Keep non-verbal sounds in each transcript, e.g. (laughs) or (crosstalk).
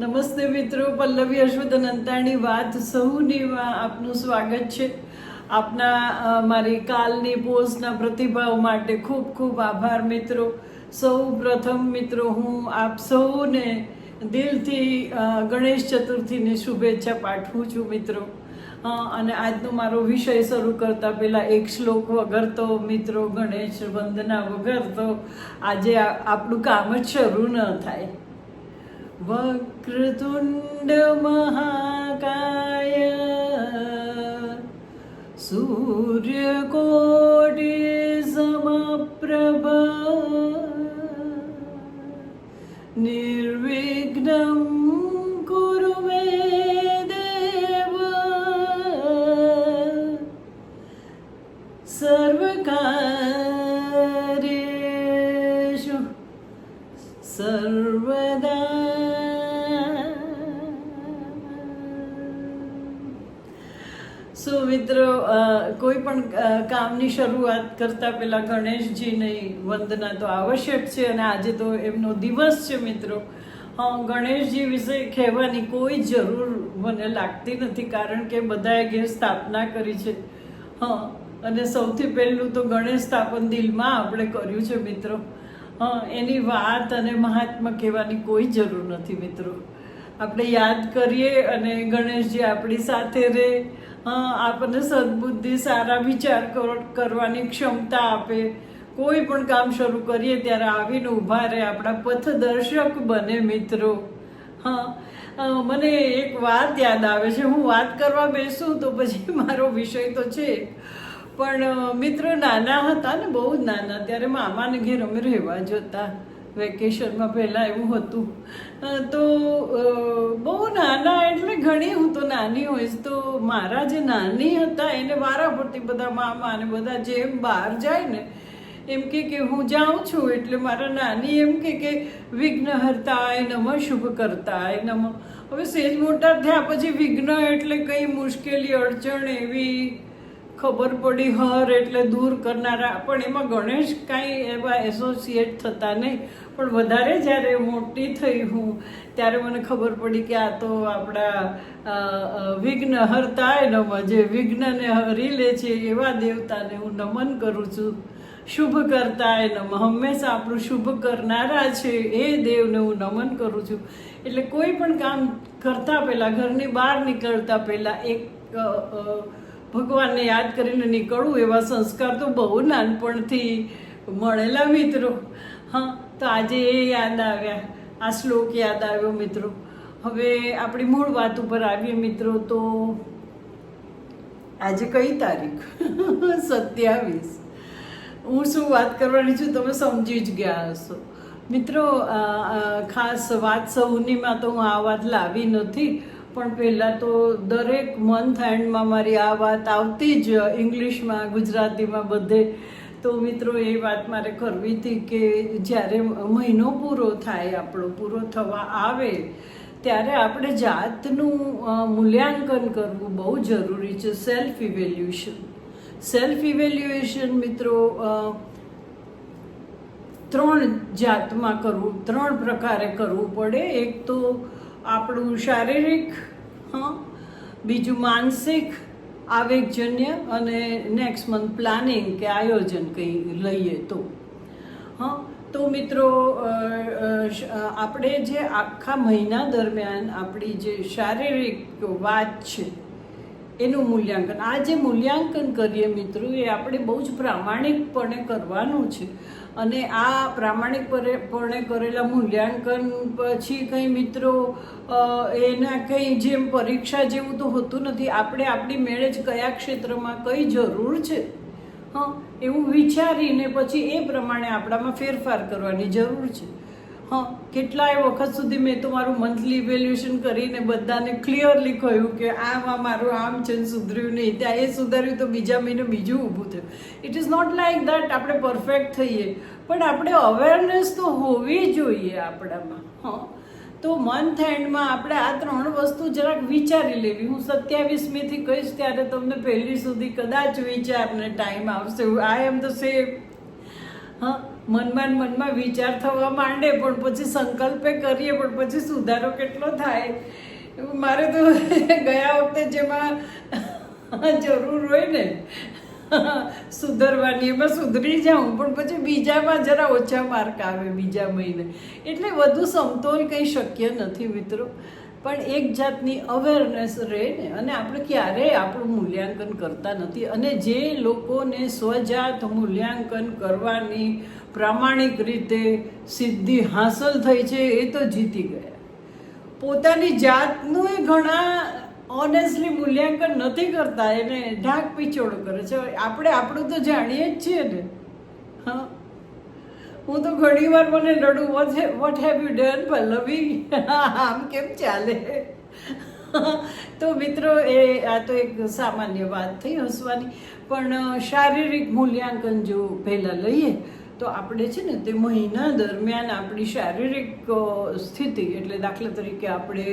નમસ્તે મિત્રો, પલ્લવી અશ્વત અનંતાણી વાત સૌની વા- આપનું સ્વાગત છે. આપના મારી કાલની પોસ્ટના પ્રતિભાવ માટે ખૂબ ખૂબ આભાર મિત્રો. સૌ પ્રથમ મિત્રો, હું આપ સૌને દિલથી ગણેશ ચતુર્થીની શુભેચ્છા પાઠવું છું મિત્રો. અને આજનો મારો વિષય શરૂ કરતા પહેલાં એક શ્લોક વગર તો મિત્રો, ગણેશ વંદના વગર તો આજે આપણું કામ જ શરૂ ન થાય. વક્રતુંડ મહાકાય સૂર્યકોટિ સો મિત્રો કોઈ પણ કામની શરૂઆત કરતા પહેલા ગણેશજીની વંદના તો આવશ્યક છે અને આજે તો એમનો દિવસ છે મિત્રો. હા, ગણેશજી વિશે કહેવાની કોઈ જરૂર મને લાગતી નથી કારણ કે બધાએ ઘેર સ્થાપના કરી છે. હા, અને સૌથી પહેલું તો ગણેશ સ્થાપન દિલમાં આપણે કર્યું છે મિત્રો. હા, એની વાત અને મહાત્મા કહેવાની કોઈ જરૂર નથી મિત્રો. આપણે યાદ કરીએ અને ગણેશજી આપણી સાથે રહે આપણને સદબુદ્ધિ, સારા વિચાર કર- કરવાની ક્ષમતા આપે. કોઈ પણ કામ શરૂ કરીએ ત્યારે આવીને ઊભા રહે. આપણા પથદર્શક બને મિત્રો. હા મને એક વાત યાદ આવે છે. હું વાત કરવા બેસું તો પછી (laughs) મારો વિષય તો છે પણ મિત્રો નાના હતા ને, બહુ જ નાના. ત્યારે મામાને ઘેર અમે રહેવા જતા. વેકેશનમાં પહેલાં એવું હતું. તો બહુ નાના એટલે ઘણી હું તો નાની હોઈશ. તો મારા જે નાની હતા એને વારા ફરતી બધા મામા અને બધા જેમ બહાર જાય ને, એમ કે કે હું જાઉં છું એટલે મારા નાની એમ કે કે વિઘ્ન એ નમ શુભ કરતાય, નમ. હવે સેજ મોટા થયા પછી વિઘ્ન એટલે કંઈ મુશ્કેલી, અડચણ એવી ખબર પડી, હર એટલે દૂર કરનારા. પણ એમાં ગણેશ કાંઈ એવા એસોસિએટ થતા નહીં. પણ વધારે જ્યારે મોટી થઈ હું, ત્યારે મને ખબર પડી કે આ તો આપણા વિઘ્ન હરતાય નમ. જે વિઘ્નને હરી લે છે એવા દેવતાને હું નમન કરું છું. શુભ કરતાય નમ. હંમેશા આપણું શુભ કરનારા છે એ દેવને હું નમન કરું છું. એટલે કોઈ પણ કામ કરતા પહેલાં, ઘરની બહાર નીકળતા પહેલાં એક ભગવાનને યાદ કરીને નીકળવું એવા સંસ્કાર તો બહુ નાનપણથી મળેલા મિત્રો. હા, તો આજે એ યાદ આવ્યા. આ શ્લોક યાદ આવ્યો મિત્રો. હવે આપણી મૂળ વાત ઉપર આવીએ મિત્રો, તો આજે કઈ તારીખ? (laughs) સત્યાવીસ. હું શું વાત કરવાની છું તમે સમજી જ ગયા હશો. મિત્રો ખાસ વાત સૌનીમાં તો હું આ વાત લાવી નથી. પણ પહેલાં તો દરેક મંથ એન્ડમાં મારી આ વાત આવતી જ ઇંગ્લિશમાં ગુજરાતીમાં બધે. તો મિત્રો, એ વાત મારે કરવી હતી કે જ્યારે મહિનો પૂરો થાય, આપણો પૂરો થવા આવે, ત્યારે આપણે જાતનું મૂલ્યાંકન કરવું બહુ જરૂરી છે સેલ્ફ ઇવેલ્યુએશન સેલ્ફ ઇવેલ્યુએશન મિત્રો ત્રણ જાતમાં કરવું, ત્રણ પ્રકારે કરવું પડે. એક તો આપણું શારીરિક, હં, બીજું માનસિક આવેગજન્ય અને નેક્સ્ટ મંથ પ્લાનિંગ કે આયોજન કંઈ લઈએ તો. હા, તો મિત્રો આપણે જે આખા મહિના દરમિયાન આપણી જે શારીરિક વાત છે, એનું મૂલ્યાંકન, આ જે મૂલ્યાંકન કરીએ મિત્રો, એ આપણે બહુ જ પ્રામાણિકપણે કરવાનું છે. અને આ પ્રામાણિકપણે કરેલા મૂલ્યાંકન પછી કંઈ મિત્રો એના કંઈ જેમ પરીક્ષા જેવું તો હોતું નથી. આપણે આપણી મેળે કયા ક્ષેત્રમાં કઈ જરૂર છે? હા, એવું વિચારીને પછી એ પ્રમાણે આપણામાં ફેરફાર કરવાની જરૂર છે. હા, કેટલાય વખત સુધી મેં તો મારું મંથલી ઇવેલ્યુએશન કરીને બધાને ક્લિયરલી કહ્યું કે આમ આ મારું આમ છે સુધર્યું નહીં. ત્યાં એ સુધાર્યું તો બીજા મહિને બીજું ઊભું થયું. It is not like that આપણે પરફેક્ટ થઈએ. પણ આપણે અવેરનેસ તો હોવી જોઈએ આપણામાં. હા. તો મંથ એન્ડમાં આપણે આ ત્રણ વસ્તુ જરાક વિચારી લેવી. હું સત્યાવીસમીથી કહીશ ત્યારે તમને પહેલી સુધી કદાચ વિચારને ટાઈમ આવશે. આઈ એમ ધ સેમ હા. મનમાં મનમાં વિચાર થવા માંડે, પણ પછી સંકલ્પે કરીએ, પણ પછી સુધારો કેટલો થાય? મારે તો ગયા વખતે જેમાં જરૂર હોય ને, સુધરવાની, એમાં સુધરી જાઉં, પણ પછી બીજામાં જરા ઓછા માર્ક આવે બીજા મહિને. એટલે વધુ સમતોલ કંઈ શક્ય નથી મિત્રો. પણ એક જાતની અવેરનેસ રહે ને, અને આપણે ક્યારેય આપણું મૂલ્યાંકન કરતા નથી. અને જે લોકોને સ્વજાત મૂલ્યાંકન કરવાની પ્રામાણિક રીતે સિદ્ધિ હાંસલ થઈ છે, એ તો જીતી ગયા. પોતાની જાતનું એ ઘણા ઓનેસ્ટલી મૂલ્યાંકન નથી કરતા, એને ઢાક પીછોડો કરે છે. આપણે આપણું તો જાણીએ જ છીએ ને. હા. હું તો ઘણી વાર મને લડું what what have you done Pallavi? આમ કેમ ચાલે? તો મિત્રો, એ આ તો એક સામાન્ય વાત થઈ હસવાની. પણ શારીરિક મૂલ્યાંકન જો પહેલાં લઈએ, તો આપણે છે ને તે મહિના દરમિયાન આપણી શારીરિક સ્થિતિ, એટલે દાખલા તરીકે આપણે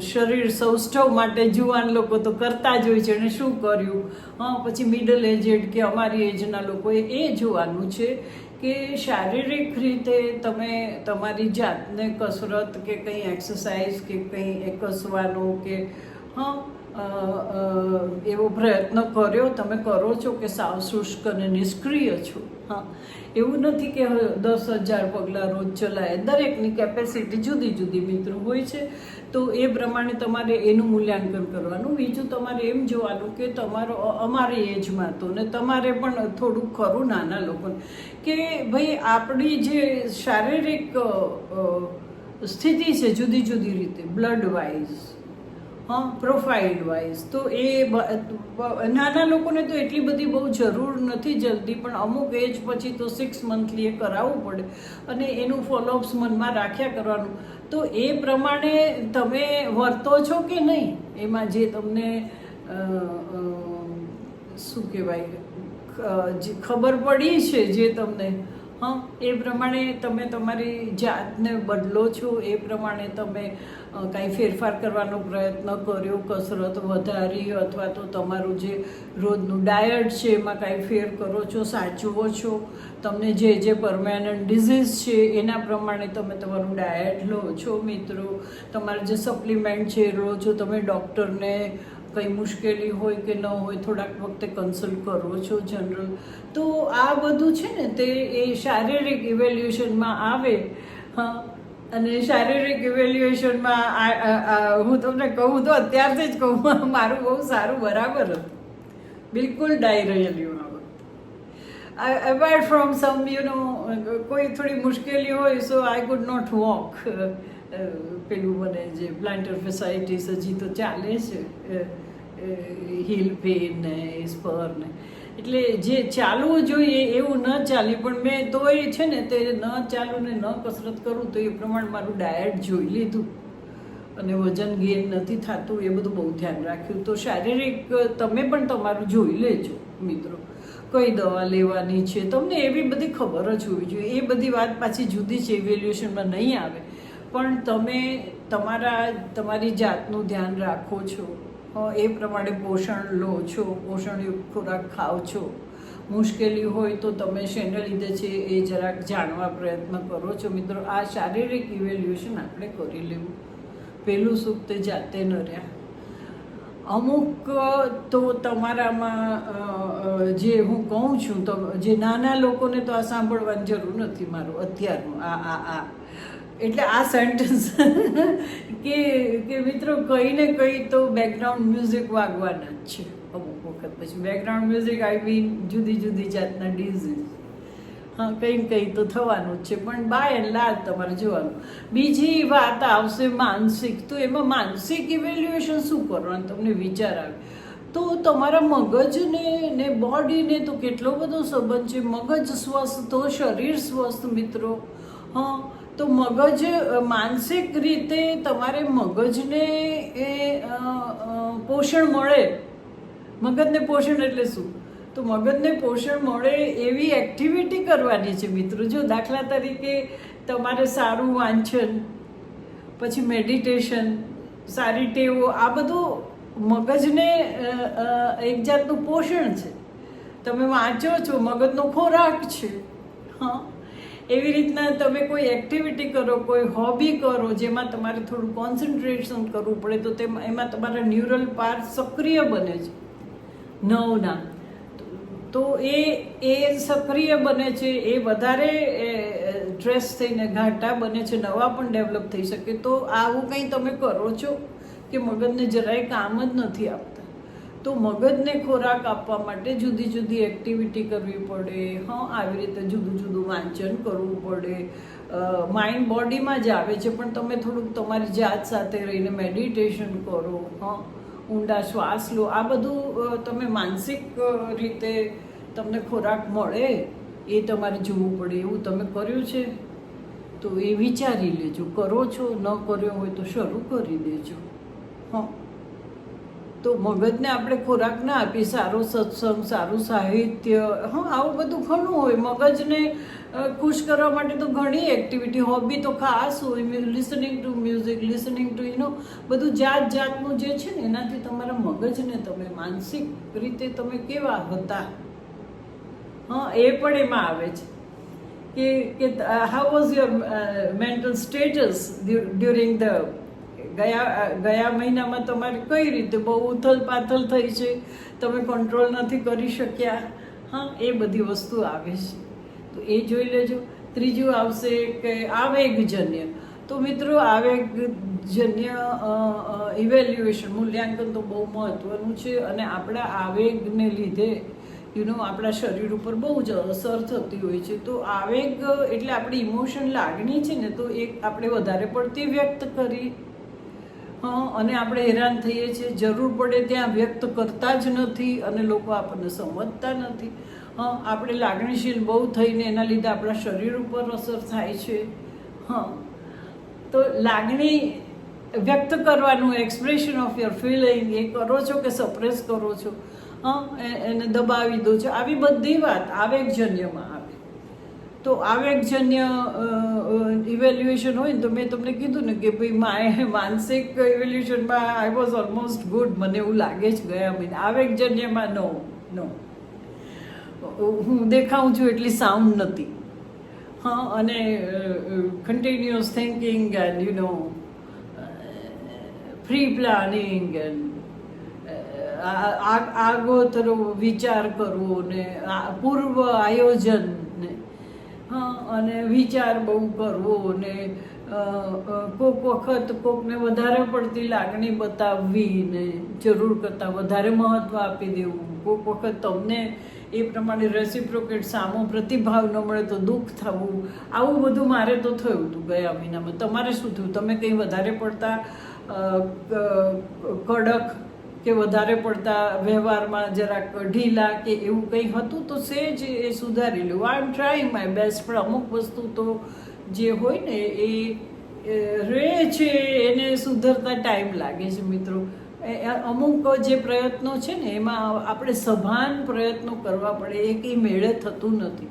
શરીર સૌષ્ઠવ માટે જુવાન લોકો તો કરતા જ હોય છે. અને શું કર્યું? હા, પછી મિડલ એજેડ કે અમારી એજના લોકોએ એ જોવાનું છે કે શારીરિક રીતે તમે તમારી જાતને કસરત કે કંઈ એક્સરસાઇઝ કે કંઈ એકસવાનું કે હા એવો પ્રયત્ન કર્યો, તમે કરો છો કે સાવ શુષ્ક અને નિષ્ક્રિય છો. હા. એવું નથી કે દસ હજાર પગલાં રોજ ચલાય. દરેકની કેપેસિટી જુદી જુદી મિત્રો હોય છે. તો એ પ્રમાણે તમારે એનું મૂલ્યાંકન કરવાનું. બીજું તમારે એમ જોવાનું કે તમારો અમારી એજમાં તો ને તમારે પણ થોડુંક ખરું નાના લોકોને. કે ભાઈ આપણી જે શારીરિક સ્થિતિ છે જુદી જુદી રીતે બ્લડ વાઇઝ હા પ્રોફાઇલ વાઇઝ તો એ નાના લોકોને તો એટલી બધી બહુ જરૂર નથી જલ્દી, પણ અમુક એજ પછી તો સિક્સ મંથલી એ કરાવવું પડે અને એનું ફોલોઅપ્સ મનમાં રાખ્યા કરવાનું. તો એ પ્રમાણે તમે વર્તો છો કે નહીં? એમાં જે તમને શું કહેવાય ખબર પડી છે જે તમને? હા, એ પ્રમાણે તમે તમારી જાતને બદલો છો, એ પ્રમાણે તમે કાંઈ ફેરફાર કરવાનો પ્રયત્ન કર્યો, કસરત વધારી અથવા તો તમારું જે રોજનું ડાયટ છે એમાં કાંઈ ફેર કરો છો, સાચવો છો? તમને જે જે પરમાનન્ટ ડિઝીઝ છે એના પ્રમાણે તમે તમારું ડાયટ લો છો મિત્રો. તમારે જે સપ્લિમેન્ટ છે એ લો છો તમે ડૉક્ટરને કંઈ મુશ્કેલી હોય કે ન હોય, થોડાક વખતે કન્સલ્ટ કરો છો જનરલ તો આ બધું છે ને તે એ શારીરિક ઇવેલ્યુએશનમાં આવે. હા. અને શારીરિક ઇવેલ્યુએશનમાં હું તમને કહું તો અત્યારથી જ કહું, મારું બહુ સારું બરાબર હતું. બિલકુલ ડાઈ રહેલી આ વખતે. Apart from some you know કોઈ થોડી મુશ્કેલી હોય so I could not walk પેલું મને જે પ્લાન્ટર ફેસાઇટીસ હજી તો ચાલે છે હિલ પેન ને સ્પર ને. એટલે જે ચાલવું જોઈએ એવું ન ચાલી, પણ મેં તોય છે ને તે ન ચાલું ને ન કસરત કરું તો એ પ્રમાણે મારું ડાયટ જોઈ લીધું. અને વજન ગેન નથી થતું, એ બધું બહુ ધ્યાન રાખ્યું. તો શારીરિક, તમે પણ તમારું જોઈ લેજો, મિત્રો. કઈ દવા લેવાની છે? તમને એવી બધી ખબર જ હોવી જોઈએ. એ બધી વાત પાછી જુદી છે ઇવેલ્યુએશનમાં નહીં આવે. પણ તમે તમારા, તમારી જાતનું ધ્યાન રાખો છો. એ પ્રમાણે પોષણ લો છો, પોષણયુક્ત ખોરાક ખાઓ છો. મુશ્કેલી હોય તો તમે શેના લીધે છે એ જરાક જાણવા પ્રયત્ન કરો છો. મિત્રો, આ શારીરિક ઇવેલ્યુએશન આપણે કરી લેવું. પહેલું સુખ તે જાતે ન રહ્યા. અમુક તો તમારામાં જે હું કહું છું, તો જે નાના લોકોને તો આ સાંભળવાની જરૂર નથી મારું, અત્યારનું, આ આ આ. એટલે આ સેન્ટેન્સ (laughs) કે કે મિત્રો કંઈ ને કંઈ તો બેકગ્રાઉન્ડ મ્યુઝિક વાગવાના જ છે, અમુક વખત પછી. બેકગ્રાઉન્ડ મ્યુઝિક આઈ મીન જુદી જુદી જાતના ડિઝીઝ કંઈ કંઈ તો થવાનું જ છે. પણ બાય એન્ડ લાર્જ તમારે જોવાનું. બીજી વાત આવશે માનસિક. તો એમાં માનસિક ઇવેલ્યુએશન શું કરવાનું? તમને વિચાર આવે. તો તમારા મગજને ને બોડીને તો કેટલો બધો સંબંધ છે. મગજ સ્વસ્થ તો શરીર સ્વસ્થ, મિત્રો. હા, તો મગજ માનસિક રીતે તમારે મગજને એ પોષણ મળે. મગજને પોષણ એટલે શું? તો મગજને પોષણ મળે એવી એક્ટિવિટી કરવાની છે મિત્રો. જો દાખલા તરીકે તમારે સારું વાંચન, પછી મેડિટેશન સારી ટેવો, આ બધું મગજને એક જાતનું પોષણ છે. તમે વાંચો છો, મગજનો ખોરાક છે. હા. એવી રીતના તમે કોઈ એક્ટિવિટી કરો, કોઈ હોબી કરો, જેમાં તમારે થોડું કોન્સન્ટ્રેશન કરવું પડે, તો તેમાં, એમાં તમારા ન્યુરલ પાર્ટ સક્રિય બને છે. નવના. તો એ એ સક્રિય બને છે, એ વધારે સ્ટ્રેસ થઈને ઘાટા બને છે, નવા પણ ડેવલપ થઈ શકે. તો આવું કંઈ તમે કરો છો કે મગજને જરાય કામ જ નથી આપતા? તો મગજને ખોરાક આપવા માટે જુદી જુદી એક્ટિવિટી કરવી પડે. હા, આવી રીતે જુદું જુદું વાંચન કરવું પડે. માઇન્ડ બોડીમાં જ આવે છે, પણ તમે થોડુંક તમારી જાત સાથે રહીને મેડિટેશન કરો. હા. ઊંડા શ્વાસ લો. આ બધું તમે માનસિક રીતે તમને ખોરાક મળે એ તમારે જોવું પડે. એવું તમે કર્યું છે? તો એ વિચારી લેજો. કરો છો, ન કર્યો હોય તો શરૂ કરી દેજો. હા. તો મગજને આપણે ખોરાક ના આપીએ સારો સત્સંગ, સારું સાહિત્ય, હા, આવું બધું ઘણું હોય. મગજને ખુશ કરવા માટે તો ઘણી એક્ટિવિટી હોબી તો ખાસ હોય. Listening to music listening to you know બધું જાત જાતનું જે છે ને, એનાથી તમારા મગજને તમે માનસિક રીતે તમે કેવા હતા? હા, એ પણ એમાં આવે છે. કે કે how was your mental status during the ગયા ગયા મહિનામાં તમારે કઈ રીતે બહુ ઉથલ પાથલ થઈ છે? તમે કંટ્રોલ નથી કરી શક્યા? હા, એ બધી વસ્તુ આવે છે. તો એ જોઈ લેજો. ત્રીજું આવશે કે આવેગજન્ય. તો મિત્રો, આવેગજન્ય ઇવેલ્યુએશન મૂલ્યાંકન તો બહુ મહત્વનું છે અને આપણા આવેગને લીધે યુનો આપણા શરીર ઉપર બહુ જ અસર થતી હોય છે. તો આવેગ એટલે આપણી ઇમોશન લાગણી છે ને, તો એ આપણે વધારે પડતી વ્યક્ત કરી અને આપણે હેરાન થઈએ છીએ. જરૂર પડે ત્યાં વ્યક્ત કરતા જ નથી અને લોકો આપણને સમજતા નથી. હં, આપણે લાગણીશીલ બહુ થઈને એના લીધે આપણા શરીર ઉપર અસર થાય છે. હા, તો લાગણી વ્યક્ત કરવાનું એક્સપ્રેશન ઓફ યોર ફિલિંગ એ કરો છો કે સપ્રેસ કરો છો? હં એને દબાવી દો છો? આવી બધી વાત આવેગજન્યમાં આવે તો આવેગજન્ય ઇવેલ્યુએશન હોય ને તો મેં તમને કીધું ને કે ભાઈ માય માનસિક ઇવેલ્યુએશનમાં આઈ વોઝ ઓલમોસ્ટ ગુડ મને એવું લાગે છે ગયા મહિને. આવેગજન્યમાં નો નો હું દેખાઉં છું એટલી સાઉન્ડ નથી. હા, અને continuous thinking and you know free planning આગોતરો વિચાર કરવો ને પૂર્વ આયોજન ને. હા, અને વિચાર બહુ કરવો ને કોક વખત કોકને વધારે પડતી લાગણી બતાવવી ને જરૂર કરતાં વધારે મહત્ત્વ આપી દેવું. કોક વખત તમને એ પ્રમાણે રેસિપ્રોકેટ સામો પ્રતિભાવ ન મળે તો દુઃખ થવું. આવું બધું મારે તો થયું હતું ગયા મહિનામાં. તમારે શું થયું? તમે કંઈ વધારે પડતા કડક કે વધારે પડતા વ્યવહારમાં જરાક ઢીલા કે એવું કંઈ હતું, તો સેજ એ સુધારી લેવું I am trying my best પણ અમુક વસ્તુ તો જે હોય ને એ રહે છે, એને સુધરતા ટાઈમ લાગે છે મિત્રો. અમુક જે પ્રયત્નો છે ને, એમાં આપણે સભાન પ્રયત્નો કરવા પડે, એ કંઈ મેળે થતું નથી.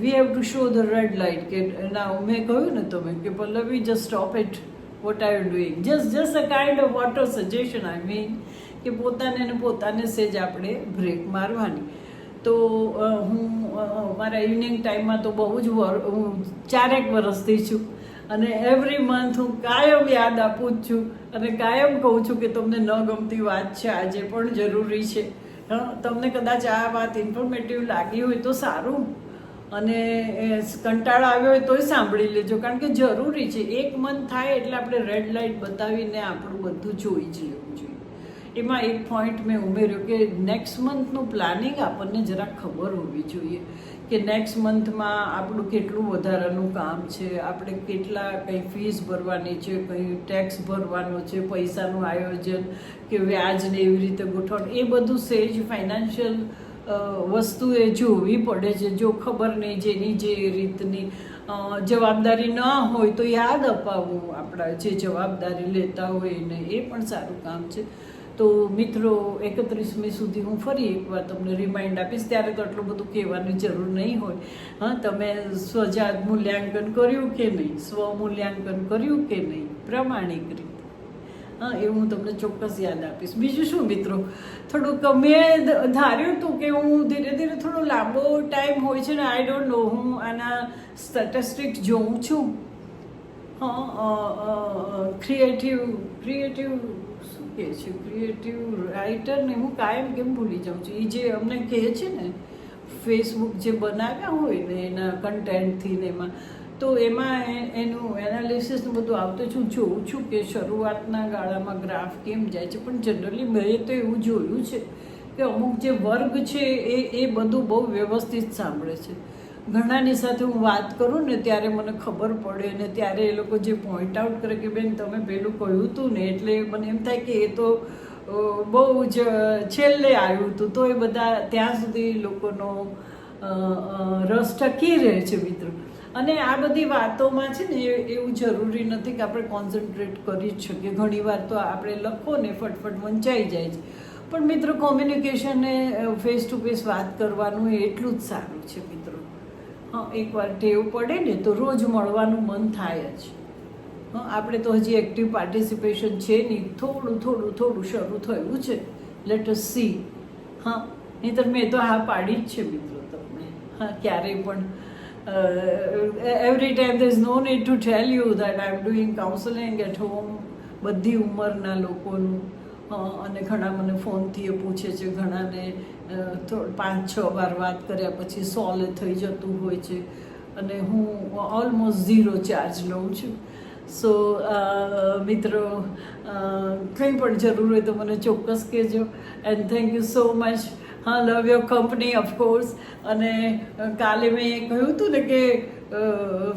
We have to show the red light કે ના, મેં કહ્યું ને તમે, કે Pallavi just stop it what are you doing just just a kind of auto suggestion I mean કે પોતાને ને પોતાને સેજ આપણે બ્રેક મારવાની. તો હું મારા ઇવનિંગ ટાઈમમાં તો બહુ જ હું ચારેક વર્ષથી છું. અને એવરી મંથ હું કાયમ યાદ આપું જ છું. અને કાયમ કહું છું કે તમને ન ગમતી વાત છે, આજે પણ જરૂરી છે. તમને કદાચ આ વાત ઇન્ફોર્મેટિવ લાગી હોય તો સારું. અને કંટાળો આવ્યો હોય તોય સાંભળી લેજો. કારણ કે જરૂરી છે. એક મન થાય એટલે આપણે રેડ લાઇટ બતાવીને આપણું બધું જોઈ જ લેવું જોઈએ. એમાં એક પોઈન્ટ મેં ઉમેર્યો કે નેક્સ્ટ મંથનું પ્લાનિંગ આપણને જરા ખબર હોવી જોઈએ કે નેક્સ્ટ મંથમાં આપણું કેટલું વધારાનું કામ છે, આપણે કેટલા કંઈ ફીસ ભરવાની છે, કંઈ ટેક્સ ભરવાનો છે, પૈસાનું આયોજન કે વ્યાજને એવી રીતે ગોઠવણ, એ બધું સેજ ફાઇનાન્શિયલ વસ્તુ એ જોવી પડે છે, જો ખબર નહીં જેની જે રીતની જવાબદારી ન હોય તો યાદ અપાવવું આપણા જે જવાબદારી લેતા હોય એને, એ પણ સારું કામ છે. તો મિત્રો, એકત્રીસમી સુધી હું ફરી એકવાર તમને રિમાઇન્ડ આપીશ ત્યારે તો આટલું બધું કહેવાની જરૂર નહીં હોય. હા, તમે સ્વજાત મૂલ્યાંકન કર્યું કે નહીં? સ્વ મૂલ્યાંકન કર્યું કે નહીં? પ્રમાણિક રીતે. હા એ હું તમને ચોક્કસ યાદ આપીશ. બીજું શું મિત્રો? થોડુંક મેં ધાર્યું હતું કે હું ધીરે ધીરે થોડો લાંબો ટાઈમ હોય છે ને આઈ ડોન્ટ નો હું આના સ્ટેટિસ્ટિક જોઉં છું. હા ક્રિએટિવ ક્રિએટિવ કહે છે ક્રિએટિવ રાઇટરને હું કાયમ કેમ ભૂલી જાઉં છું? એ જે અમને કહે છે ને ફેસબુક જે બનાવ્યા હોય ને એના કન્ટેન્ટથી ને એમાં, તો એમાં એનું એનાલિસિસનું બધું આવતું છું. જોઉં છું કે શરૂઆતના ગાળામાં ગ્રાફ કેમ જાય છે? પણ જનરલી મેં તો એવું જોયું છે કે અમુક જે વર્ગ છે એ એ બધું બહુ વ્યવસ્થિત સાંભળે છે. ઘણાની સાથે હું વાત કરું ને ત્યારે મને ખબર પડે ને ત્યારે એ લોકો જે પોઈન્ટ આઉટ કરે કે બેન તમે પેલું કહ્યું હતું ને એટલે મને એમ થાય કે એ તો બહુ જ છેલ્લે આવ્યું હતું. તો એ બધા ત્યાં સુધી લોકોનો રસ ટકી રહે છે મિત્રો. અને આ બધી વાતોમાં છે ને એવું જરૂરી નથી કે આપણે કોન્સન્ટ્રેટ કરી જ શકીએ. ઘણીવાર તો આપણે લખો ને ફટફટ વંચાઈ જાય છે. પણ મિત્રો કોમ્યુનિકેશન ફેસ ટુ ફેસ વાત કરવાનું એટલું જ સારું છે મિત્રો. એકવાર ટેવ પડે ને તો રોજ મળવાનું મન થાય જ. આપણે તો હજી એક્ટિવ પાર્ટિસિપેશન છે નહીં. થોડું થોડું થોડું શરૂ થયું છે. લેટ અસ સી હા, નહીતર મેં તો હા પાડી જ છે મિત્રો તમને. હા, ક્યારેય પણ. Every time there is no need to tell you that I am doing counselling at home બધી ઉંમરના લોકોનું. અને ઘણા મને ફોનથી એ પૂછે છે, ઘણાને પાંચ છ વાર વાત કર્યા પછી સોલ્વ થઈ જતું હોય છે. અને હું ઓલમોસ્ટ ઝીરો ચાર્જ લઉં છું. સો મિત્રો કંઈ પણ જરૂર હોય તો મને ચોક્કસ કહેજો. And thank you so much હા love your company of course અને કાલે મેં એ કહ્યું હતું ને કે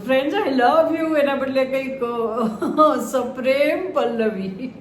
ફ્રેન્ડ્સ આઈ લવ યુ એના બદલે કંઈક (laughs) સપ્રેમ પલ્લવી.